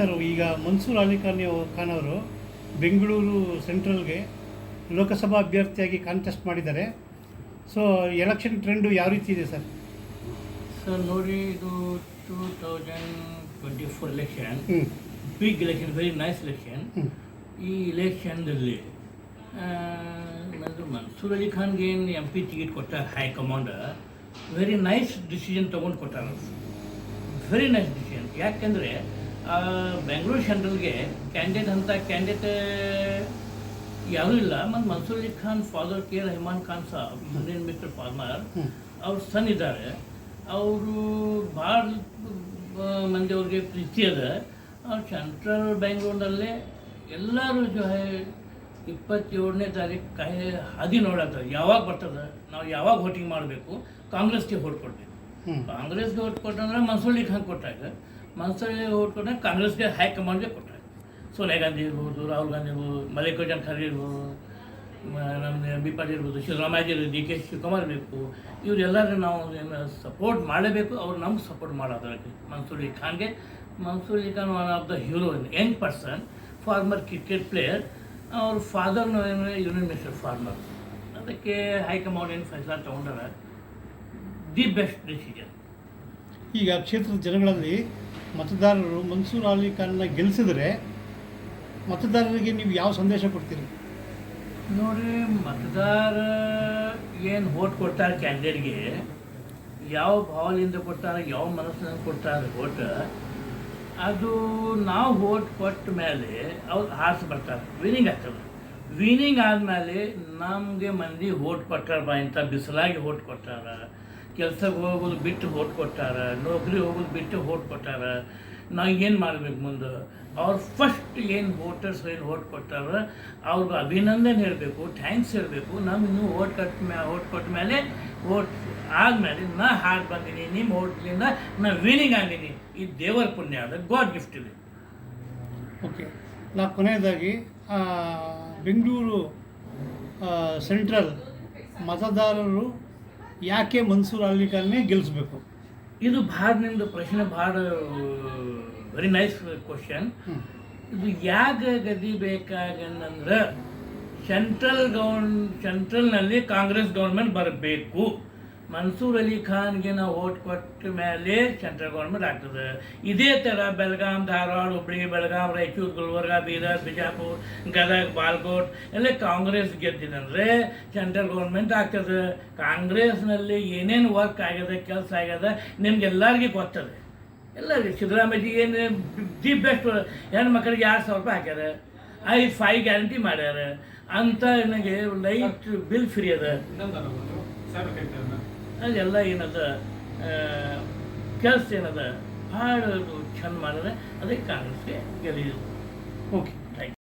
Sir ಈಗ ಮನ್ಸೂರ್ ಅಲಿ ಖಾನ್ ಖಾನ್ ಅವರು ಬೆಂಗಳೂರು ಸೆಂಟ್ರಲ್ಗೆ ಲೋಕಸಭಾ ಅಭ್ಯರ್ಥಿಯಾಗಿ ಕಾಂಟೆಸ್ಟ್ ಮಾಡಿದ್ದಾರೆ. ಸೊ ಎಲೆಕ್ಷನ್ ಟ್ರೆಂಡು ಯಾವ ರೀತಿ ಇದೆ ಸರ್? ಸರ್ ನೋಡಿ ಇದು two thousand twenty four election big election very nice election ಈ ಎಲೆಕ್ಷನ್ದಲ್ಲಿ ಮನ್ಸೂರ್ ಅಲಿ ಖಾನ್ಗೆ ಏನು M P ticket high high command? Very nice decision ತೊಗೊಂಡು ಕೊಟ್ಟಾರ. ವೆರಿ ನೈಸ್ ಡಿಸಿಷನ್ ಯಾಕೆಂದರೆ ಬೆಂಗಳೂರು ಸೆಂಟ್ರಲ್ಗೆ ಕ್ಯಾಂಡಿಡೇಟ್ ಅಂತ ಕ್ಯಾಂಡಿಡೇಟ್ ಯಾರೂ ಇಲ್ಲ. ಮತ್ತು Mansoor Ali Khan father K Rahman Khan Saab Indian mister former ಅವ್ರ ಸನ್ ಇದ್ದಾರೆ. ಅವರು ಭಾಳ ಮಂದಿ ಅವ್ರಿಗೆ ಪ್ರೀತಿ ಅದ. ಅವ್ರು ಸೆಂಟ್ರಲ್ ಬೆಂಗಳೂರಿನಲ್ಲೇ ಎಲ್ಲರೂ ಜೊ ಇಪ್ಪತ್ತೇಳನೇ ತಾರೀಕು ಕಾಯಿ ಹಾದಿ ನೋಡತ್ತ ಯಾವಾಗ ಬರ್ತದೆ? ನಾವು ಯಾವಾಗ ವೋಟಿಂಗ್ ಮಾಡಬೇಕು? ಕಾಂಗ್ರೆಸ್ಗೆ ಕೊಡಬೇಕು. ಕಾಂಗ್ರೆಸ್ಗೆ ಓಟ್ ಕೊಟ್ಟಂದ್ರೆ ಮನ್ಸೂರ್ ಖಾನ್ ಕೊಟ್ಟಾಗ ವೋಟ್ ಕೊಟ್ಟಾಗ ಕಾಂಗ್ರೆಸ್ಗೆ ಹೈಕಮಾಂಡ್ಗೆ ಕೊಟ್ಟರೆ ಸೋನಿಯಾ ಗಾಂಧಿ ಇರ್ಬೋದು, ರಾಹುಲ್ ಗಾಂಧಿ ಇರ್ಬೋದು, ಮಲ್ಲಿಕಾರ್ಜುನ್ ಖರ್ಗೆ ಇರ್ಬೋದು ನಮ್ಮ ಬಿ ಪಾಟೀಲ್ ಇರ್ಬೋದು ಶಿವರಾಮಾಜಿ ಡಿ ಕೆ ಶಿವಕುಮಾರ್ ಬೇಕು. ಇವರೆಲ್ಲರೂ ನಾವು ಏನು ಸಪೋರ್ಟ್ ಮಾಡಲೇಬೇಕು, ಅವ್ರು ನಮ್ಗೆ ಸಪೋರ್ಟ್ ಮಾಡೋದಕ್ಕೆ Mansoor Ali ಖಾನ್ಗೆ, Mansoor Ali Khan one of the hero young person former cricket player ಅವ್ರ ಫಾದರ್ನು ಏನು ಯೂನಿಯನ್ ಮಿನಿಸ್ಟರ್ ಫಾರ್ಮರ್ ಅದಕ್ಕೆ ಹೈಕಮಾಂಡ್ ಏನು ಫೈಸಲ ತೊಗೊಂಡಾರ ದಿ ಬೆಸ್ಟ್ ಡಿಸಿಷನ್ ಈಗ ಕ್ಷೇತ್ರದ ಜನಗಳಲ್ಲಿ ಮತದಾರರು ಮನ್ಸೂರ್ ಅಲಿ ಖಾನ್ನ ಗೆಲ್ಲಿಸಿದರೆ ಮತದಾರರಿಗೆ ನೀವು ಯಾವ ಸಂದೇಶ ಕೊಡ್ತೀರಿ? ನೋಡಿ ಮತದಾರ ಏನು ಓಟ್ ಕೊಡ್ತಾರೆ ಕ್ಯಾಂಡಿಡೇಟ್ಗೆ ಯಾವ ಭಾವನೆಯಿಂದ ಕೊಡ್ತಾರೆ, ಯಾವ ಮನಸ್ಸಿನಿಂದ ಕೊಡ್ತಾರೆ ಓಟ್ ಅದು ನಾವು ಓಟ್ ಕೊಟ್ಟ ಮೇಲೆ ಅವ್ರು ಹಾಸು ಬರ್ತಾರೆ ವಿನಿಂಗ್ ಆಗ್ತದೆ. ವಿನಿಂಗ್ ಆದಮೇಲೆ ನಮಗೆ ಮಂದಿ ಓಟ್ ಕೊಟ್ಟಾರ ಬಾ ಇಂಥ ಬಿಸಿಲಾಗಿ ವೋಟ್ ಕೊಟ್ಟಾರ. ಕೆಲ್ಸಕ್ಕೆ ಹೋಗೋದು ಬಿಟ್ಟು ಹೋಟ್ ಕೊಟ್ಟಾರ ನೌಕರಿ ಹೋಗೋದು ಬಿಟ್ಟು ಹೋಟ್ ಕೊಟ್ಟಾರ ನಾವು ಏನು ಮಾಡಬೇಕು ಮುಂದೆ? ಅವ್ರು ಫಸ್ಟ್ ಏನು ವೋಟರ್ಸ್ ಏನು ಓಟ್ ಕೊಟ್ಟಾರ ಅವ್ರಿಗೆ ಅಭಿನಂದನೆ ಹೇಳಬೇಕು ಥ್ಯಾಂಕ್ಸ್ ಹೇಳಬೇಕು. ನಮ್ಗೆ ಇನ್ನೂ ಓಟ್ ಕಟ್ ಮ್ಯಾ ಓಟ್ ಕೊಟ್ಟ ಮೇಲೆ ಓಟ್ ಆದಮೇಲೆ ನಾ ಹಾಡು ಬಂದೀನಿ ನಿಮ್ಮ ಓಟ್ಲಿಂದ ನಾ ವಿನಿಂಗ್ ಆಗೀನಿ. ಈ ದೇವರ ಪುಣ್ಯ ಅದ ಗಾಡ್ ಗಿಫ್ಟ್ ಇದೆ. ಓಕೆ ನಾ ಕೊನೆಯದಾಗಿ ಬೆಂಗಳೂರು ಸೆಂಟ್ರಲ್ ಮತದಾರರು ಯಾಕೆ ಮನ್ಸೂರ್ ಅಲಿ ಖಾನ್ನೇ ಗೆಲ್ಲಿಸ್ಬೇಕು ಇದು ಭಾಳ ನಿಮ್ಮದು ಪ್ರಶ್ನೆ ಭಾಳ ವೆರಿ ನೈಸ್ ಕ್ವಶನ್ ಇದು ಯಾಕೆ ಗದಿ ಬೇಕಾಗಂದ್ರೆ ಸೆಂಟ್ರಲ್ ಗೌರ್ಮೆಂಟ್ ಸೆಂಟ್ರಲ್ನಲ್ಲಿ ಕಾಂಗ್ರೆಸ್ ಗೌರ್ಮೆಂಟ್ ಬರಬೇಕು. ಮನ್ಸೂರ್ ಅಲಿ ಖಾನ್ಗೆ ನಾವು ಓಟ್ ಕೊಟ್ಟ ಮೇಲೆ ಸೆಂಟ್ರಲ್ ಗೌರ್ಮೆಂಟ್ ಆಗ್ತದೆ. ಇದೇ ಥರ ಬೆಳಗಾಂ, ಧಾರವಾಡ, ಹುಬ್ಳಿ, ಬೆಳಗಾಂ, ರಾಯಚೂರು, ಗುಲ್ಬರ್ಗ, ಬೀದರ್, ಬಿಜಾಪುರ್, ಗದಗ, ಬಾಲ್ಕೋಟ್ ಎಲ್ಲ ಕಾಂಗ್ರೆಸ್ ಗೆದ್ದಿದಂದ್ರೆ ಸೆಂಟ್ರಲ್ ಗೌರ್ಮೆಂಟ್ ಆಗ್ತದೆ. ಕಾಂಗ್ರೆಸ್ನಲ್ಲಿ ಏನೇನು ವರ್ಕ್ ಆಗ್ಯದ ಕೆಲಸ ಆಗ್ಯದ ನಿಮ್ಗೆಲ್ಲರಿಗೂ ಗೊತ್ತದೆ. ಎಲ್ಲರಿಗೆ ಸಿದ್ದರಾಮಯ್ಯ ಏನು ದಿ ಬೆಸ್ಟ್ ಹೆಣ್ಮಕ್ಳಿಗೆ ಎರಡು ಸಾವಿರ ರೂಪಾಯಿ ಹಾಕ್ಯಾರ. ಐದು ಫೈವ್ ಗ್ಯಾರಂಟಿ ಮಾಡ್ಯಾರ. ಅಂತ ನನಗೆ ಲೈಟ್ ಬಿಲ್ ಫ್ರೀ ಅದ. ಅದೆಲ್ಲ ಏನದ ಕೆಲಸ ಏನದ ಭಾಳ ಚಂದ ಮಾಡಿದ್ರೆ ಅದಕ್ಕೆ ಕಾಂಗ್ರೆಸ್ಗೆ ಗೆಲ್ಲಿದ್ರು. ಓಕೆ